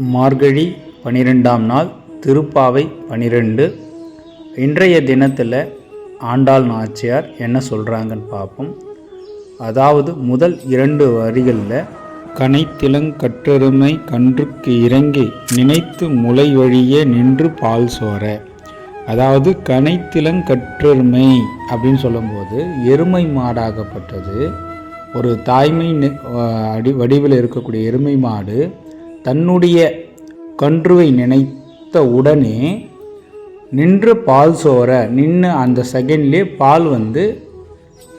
மார்கழி பனிரெண்டாம் நாள் திருப்பாவை பனிரெண்டு. இன்றைய தினத்தில் ஆண்டாள் நாச்சியார் என்ன சொல்கிறாங்கன்னு பார்ப்போம் அதாவது முதல் இரண்டு வரிகளில் கனைத்திலங்கற்றெருமை கன்றுக்கு இறங்கி நினைத்து முளை வழியே நின்று பால் சோர அதாவது கனைத்திலங்கற்றெருமை அப்படின்னு சொல்லும்போது எருமை மாடாகப்பட்டது. ஒரு தாய்மை அடி வடிவில் இருக்கக்கூடிய எருமை மாடு தன்னுடைய கன்றுவை நினைத்த உடனே நின்று பால் சோற நின்று அந்த செகண்ட்லேயே பால் வந்து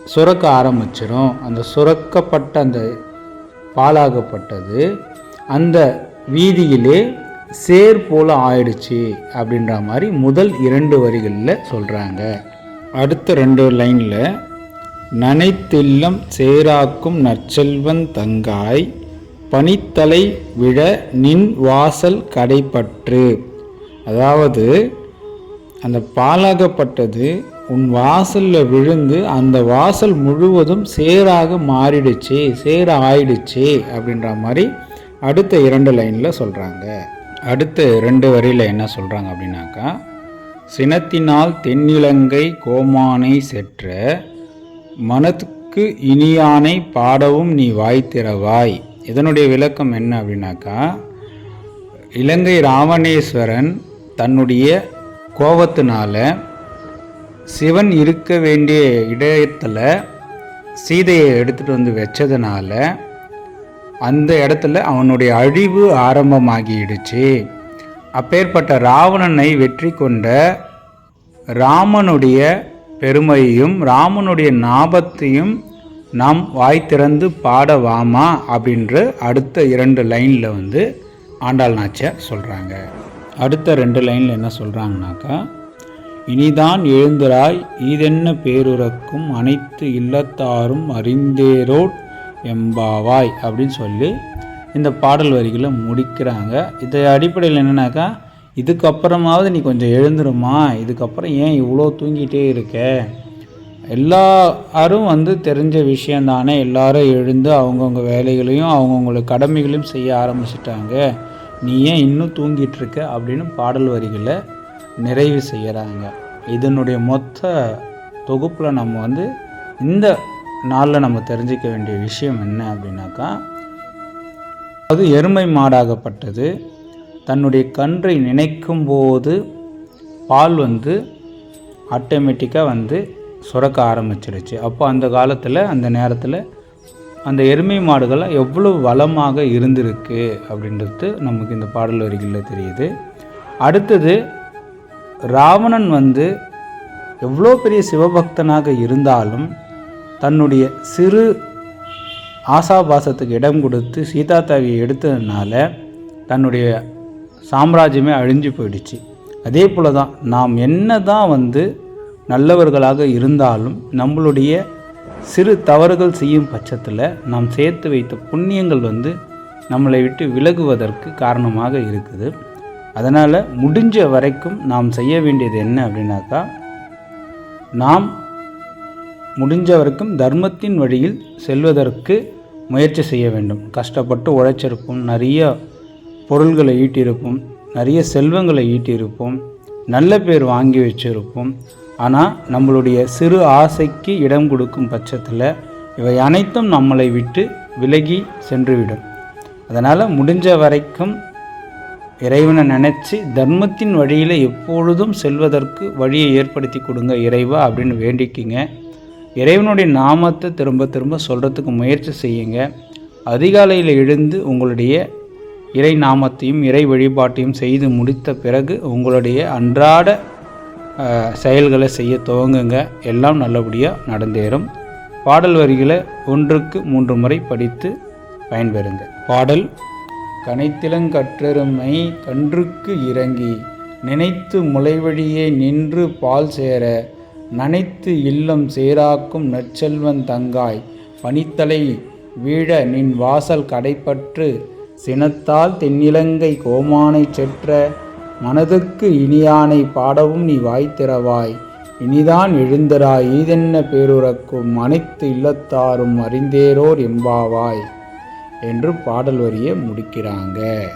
சுரக்க ஆரம்பிச்சிடும் அந்த சுரக்கப்பட்ட அந்த பாலாகப்பட்டது. அந்த வீதியிலே சேர் போல ஆயிடுச்சு அப்படின்ற மாதிரி முதல் இரண்டு வரிகளில் சொல்கிறாங்க அடுத்த ரெண்டு லைனில் நனைத்தில்லம் சேராக்கும் நற்செல்வன் தங்காய் பனித்தலை விழ நின் வாசல் கடைப்பற்று அதாவது அந்த பாலாகப்பட்டது உன் வாசலில் விழுந்து அந்த வாசல் முழுவதும் சேராக மாறிடுச்சு சேர ஆயிடுச்சு அப்படின்ற மாதிரி அடுத்த இரண்டு லைனில் சொல்கிறாங்க அடுத்த ரெண்டு வரியில் என்ன சொல்கிறாங்க அப்படின்னாக்கா சினத்தினால் தென்னிலங்கை கோமானை செற்ற மனத்துக்கு இனியானை பாடவும் நீ வாய்த்திறவாய் இதனுடைய விளக்கம் என்ன அப்படின்னாக்கா இலங்கை ராவணேஸ்வரன் தன்னுடைய கோபத்தினால சிவன் இருக்க வேண்டிய இடத்துல சீதையை எடுத்துகிட்டு வந்து வச்சதுனால அந்த இடத்துல அவனுடைய அழிவு ஆரம்பமாகிடுச்சு. அப்பேற்பட்ட ராவணனை வெற்றி கொண்ட ராமனுடைய பெருமையையும் ராமனுடைய ஞாபத்தையும் நாம் வாய் திறந்து பாடவாமா அப்படின்ற அடுத்த இரண்டு லைனில் வந்து ஆண்டாள் நாச்சியார் சொல்கிறாங்க அடுத்த ரெண்டு லைனில் என்ன சொல்கிறாங்கனாக்கா இனிதான் எழுந்திராய் ஈதென்ன பேருறக்கும் அனைத்து இல்லத்தாரும் அறிந்தேரோட் எம்பாவாய் அப்படின்னு சொல்லி இந்த பாடல் வரிகளை முடிக்கிறாங்க. இதை அடிப்படையில் என்னென்னாக்கா இதுக்கப்புறமாவது நீ கொஞ்சம் எழுந்துருமா இதுக்கப்புறம் ஏன் இவ்வளோ தூங்கிட்டே இருக்க? எல்லாரும் வந்து தெரிஞ்ச விஷயந்தானே. எல்லாரும் எழுந்து அவங்கவுங்க வேலைகளையும் அவங்கவுங்கள கடமைகளையும் செய்ய ஆரம்பிச்சிட்டாங்க. நீ ஏன் இன்னும் தூங்கிட்டுருக்க? அப்படின்னு பாடல் வரிகளை நிறைவு செய்கிறாங்க இதனுடைய மொத்த தொகுப்பில் நம்ம வந்து இந்த நாளில் நம்ம தெரிஞ்சிக்க வேண்டிய விஷயம் என்ன அப்படின்னாக்கா அது எருமை மாடாகப்பட்டது. தன்னுடைய கன்றை நினைக்கும் போது பால் வந்து ஆட்டோமேட்டிக்காக வந்து சுரக்க ஆரம்பிச்சிடுச்சு அப்போ அந்த காலத்தில் அந்த நேரத்தில் அந்த எருமை மாடுகள்லாம் எவ்வளோ வளமாக இருந்திருக்கு அப்படின்றது நமக்கு இந்த பாடல் வரிகளில் தெரியுது. அடுத்தது ராவணன் வந்து எவ்வளோ பெரிய சிவபக்தனாக இருந்தாலும் தன்னுடைய சிறு ஆசாபாசத்துக்கு இடம் கொடுத்து சீதா தேவியை எடுத்ததுனால தன்னுடைய சாம்ராஜ்யமே அழிஞ்சு போயிடுச்சு. அதே போல் தான் நாம் என்ன தான் வந்து நல்லவர்களாக இருந்தாலும் நம்மளுடைய சிறு தவறுகள் செய்யும் பட்சத்தில் நாம் சேர்த்து வைத்த புண்ணியங்கள் வந்து நம்மளை விட்டு விலகுவதற்கு காரணமாக இருக்குது. அதனால் முடிஞ்ச வரைக்கும் நாம் செய்ய வேண்டியது என்ன அப்படின்னாக்கா நாம் முடிஞ்ச வரைக்கும் தர்மத்தின் வழியில் செல்வதற்கு முயற்சி செய்ய வேண்டும். கஷ்டப்பட்டு உழைச்சிருப்போம் நிறைய பொருள்களை ஈட்டியிருப்போம் நிறைய செல்வங்களை ஈட்டியிருப்போம் நல்ல பேர் வாங்கி வச்சிருப்போம் ஆனால் நம்மளுடைய சிறு ஆசைக்கு இடம் கொடுக்கும் பட்சத்தில் இவை அனைத்தும் நம்மளை விட்டு விலகி சென்றுவிடும். அதனால் முடிஞ்ச வரைக்கும் இறைவனை நினச்சி தர்மத்தின் வழியில் எப்பொழுதும் செல்வதற்கு வழியை ஏற்படுத்தி கொடுங்க இறைவா அப்படின்னு வேண்டிக்கிங்க. இறைவனுடைய நாமத்தை திரும்ப திரும்ப சொல்கிறதுக்கு முயற்சி செய்யுங்க. அதிகாலையில் எழுந்து உங்களுடைய இறை நாமத்தையும் இறை வழிபாட்டையும் செய்து முடித்த பிறகு உங்களுடைய அன்றாட செயல்களை செய்ய துவங்குங்க. எல்லாம் நல்லபடியாக நடந்தேறும். பாடல் வரிகளை ஒன்றுக்கு மூன்று முறை படித்து பயன்பெறுங்க. பாடல் கனைத்திலங்கற்றெருமை கன்றுக்கு இறங்கி நினைத்து முளைவழியே நின்று பால் சேர நனைத்து இல்லம் சேராக்கும் நற்செல்வன் தங்காய் பனித்தலை வீழ நின் வாசல் கடைப்பற்று சினத்தால் தென்னிலங்கை கோமானை செற்ற மனதுக்கு இனியானை பாடவும் நீ வாய்த்திறவாய் இனிதான் எழுந்தராய் ஈதென்ன பேருறக்கும் அனைத்து இல்லத்தாரும் அறிந்தேரோர் எம்பாவாய். என்று பாடல் வரியை முடிக்கிறாங்க.